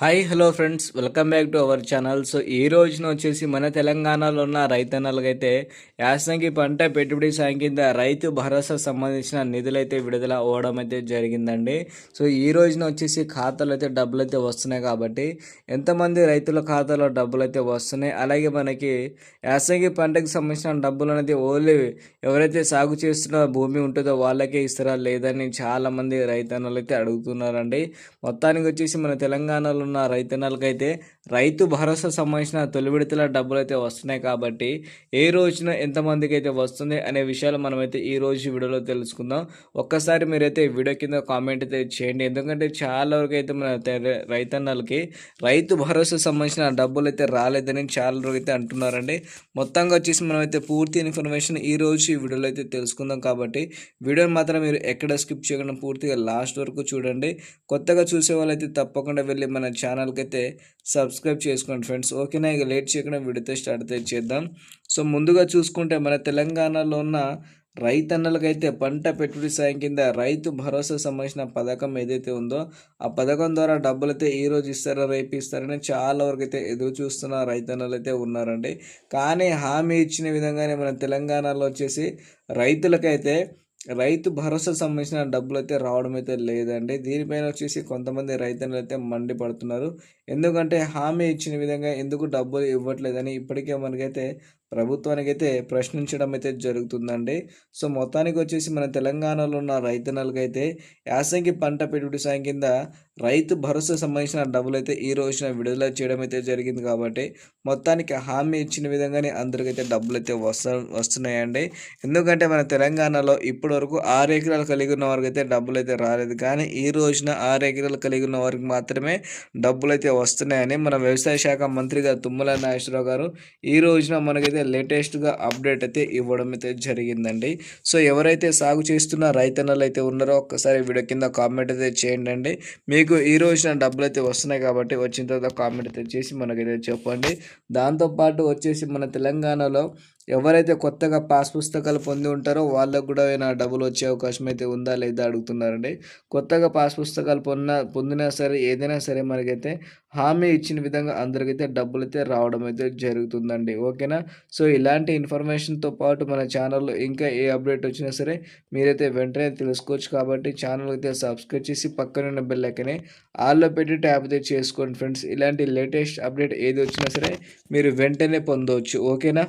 Hi hello friends. Welcome back to our channel. So ఈ రోజున వచ్చేసి మన తెలంగాణలో ఉన్న రైతన్నలకైతే యాసంగి పంట పెట్టుబడి సాయం కింద రైతు భరోసా సంబంధించిన నిధులు అయితే విడుదల అవ్వడం అయితే జరిగిందండి. సో ఈ రోజున వచ్చేసి ఖాతాలు అయితే డబ్బులు అయితే వస్తున్నాయి కాబట్టి ఎంతమంది రైతుల ఖాతాలో డబ్బులు అయితే వస్తున్నాయి అలాగే మనకి యాసంగి పంటకి సంబంధించిన డబ్బులు అనేది ఓన్లీ ఎవరైతే సాగు చేస్తున్న భూమి ఉంటుందో వాళ్ళకే ఇస్తారా లేదని చాలామంది రైతన్నలు అయితే అడుగుతున్నారండి. మొత్తానికి వచ్చేసి మన తెలంగాణలో ఉన్న రైతన్నలకైతే రైతు భరోసా సంబంధించిన తొలి విడతల డబ్బులు అయితే వస్తున్నాయి కాబట్టి ఏ రోజున ఎంతమందికి అయితే వస్తుంది అనే విషయాలు మనమైతే ఈ రోజు వీడియోలో తెలుసుకుందాం. ఒక్కసారి మీరైతే వీడియో కింద కామెంట్ అయితే చేయండి. ఎందుకంటే చాలా వరకు అయితే మన రైతన్నలకి రైతు భరోసా సంబంధించిన డబ్బులు అయితే రాలేదని చాలా వరకు అయితే అంటున్నారండి. మొత్తంగా వచ్చేసి మనమైతే పూర్తి ఇన్ఫర్మేషన్ ఈ రోజు ఈ వీడియోలో అయితే తెలుసుకుందాం కాబట్టి వీడియోని మాత్రం మీరు ఎక్కడ స్కిప్ చేయకుండా పూర్తిగా లాస్ట్ వరకు చూడండి. కొత్తగా చూసే వాళ్ళైతే తప్పకుండా వెళ్ళి మన ఛానల్కి అయితే సబ్స్క్రైబ్ చేసుకోండి ఫ్రెండ్స్. ఓకేనా? ఇక లేట్ చేయకుండా వీడియోతో స్టార్ట్ అయితే చేద్దాం. సో ముందుగా చూసుకుంటే మన తెలంగాణలో ఉన్న రైతన్నలకైతే పంట పెట్టుబడి సాయం కింద రైతు భరోసా సంబంధించిన పథకం ఏదైతే ఉందో ఆ పథకం ద్వారా డబ్బులు అయితే ఈ రోజు ఇస్తారా రేపు ఇస్తారని చాలా వరకు అయితే ఎదురు చూస్తున్న రైతన్నలు అయితే ఉన్నారండి. కానీ హామీ ఇచ్చిన విధంగానే మన తెలంగాణలో వచ్చేసి రైతులకైతే రైతు భరోసా సంబంధించిన డబ్బులు అయితే రావడం అయితే లేదండి. దీనిపైన వచ్చేసి కొంతమంది రైతన్నలు అయితే మండిపడుతున్నారు. ఎందుకంటే హామీ ఇచ్చిన విధంగా ఎందుకు డబ్బులు ఇవ్వట్లేదని ఇప్పటికే మనకైతే ప్రభుత్వానికి అయితే ప్రశ్నించడం అయితే జరుగుతుందండి. సో మొత్తానికి వచ్చేసి మన తెలంగాణలో ఉన్న రైతన్నలకైతే యాసంగి పంట పెట్టుబడి సాయం కింద రైతు భరోసా సంబంధించిన డబ్బులు అయితే ఈ రోజున విడుదల చేయడం అయితే జరిగింది కాబట్టి మొత్తానికి హామీ ఇచ్చిన విధంగానే అందరికైతే డబ్బులు అయితే వస్తా వస్తున్నాయండి. ఎందుకంటే మన తెలంగాణలో ఇప్పటి వరకు ఆరు ఎకరాలు కలిగి ఉన్న వారికి అయితే డబ్బులు అయితే రాలేదు. కానీ ఈ రోజున ఆరు ఎకరాలు కలిగి ఉన్న వారికి మాత్రమే డబ్బులు అయితే వస్తున్నాయని మన వ్యవసాయ శాఖ మంత్రిగా తుమ్మల నాగేశ్వరరావు గారు ఈ రోజున మనకైతే అయితే లేటెస్ట్గా అప్డేట్ అయితే ఇవ్వడం అయితే జరిగిందండి. సో ఎవరైతే సాగు చేస్తున్న రైతన్నలు అయితే ఉన్నారో ఒక్కసారి వీడియో కింద కామెంట్ అయితే చేయండి అండి. మీకు ఈ రోజున డబ్బులు అయితే వస్తున్నాయి కాబట్టి వచ్చిన తర్వాత కామెంట్ అయితే చేసి మనకైతే చెప్పండి. దాంతోపాటు వచ్చేసి మన తెలంగాణలో ఎవరైతే కొత్తగా పాస్ పుస్తకాలు పొంది ఉంటారో వాళ్ళకు కూడా ఏమైనా డబ్బులు వచ్చే అవకాశం అయితే ఉందా లేదా అడుగుతున్నారండి. కొత్తగా పాస్ పుస్తకాలు పొందిన పొందినా సరే ఏదైనా సరే మనకైతే హామీ ఇచ్చిన విధంగా అందరికైతే డబ్బులు అయితే రావడం అయితే జరుగుతుందండి. ఓకేనా? సో ఇలాంటి ఇన్ఫర్మేషన్తో పాటు మన ఛానల్లో ఇంకా ఏ అప్డేట్ వచ్చినా సరే మీరైతే వెంటనే తెలుసుకోవచ్చు కాబట్టి ఛానల్ అయితే సబ్స్క్రైబ్ చేసి పక్కనున్న బెల్ ఐకనే ఆల్లో పెట్టి ట్యాప్ అయితే చేసుకోండి ఫ్రెండ్స్. ఇలాంటి లేటెస్ట్ అప్డేట్ ఏది వచ్చినా సరే మీరు వెంటనే పొందవచ్చు. ఓకేనా?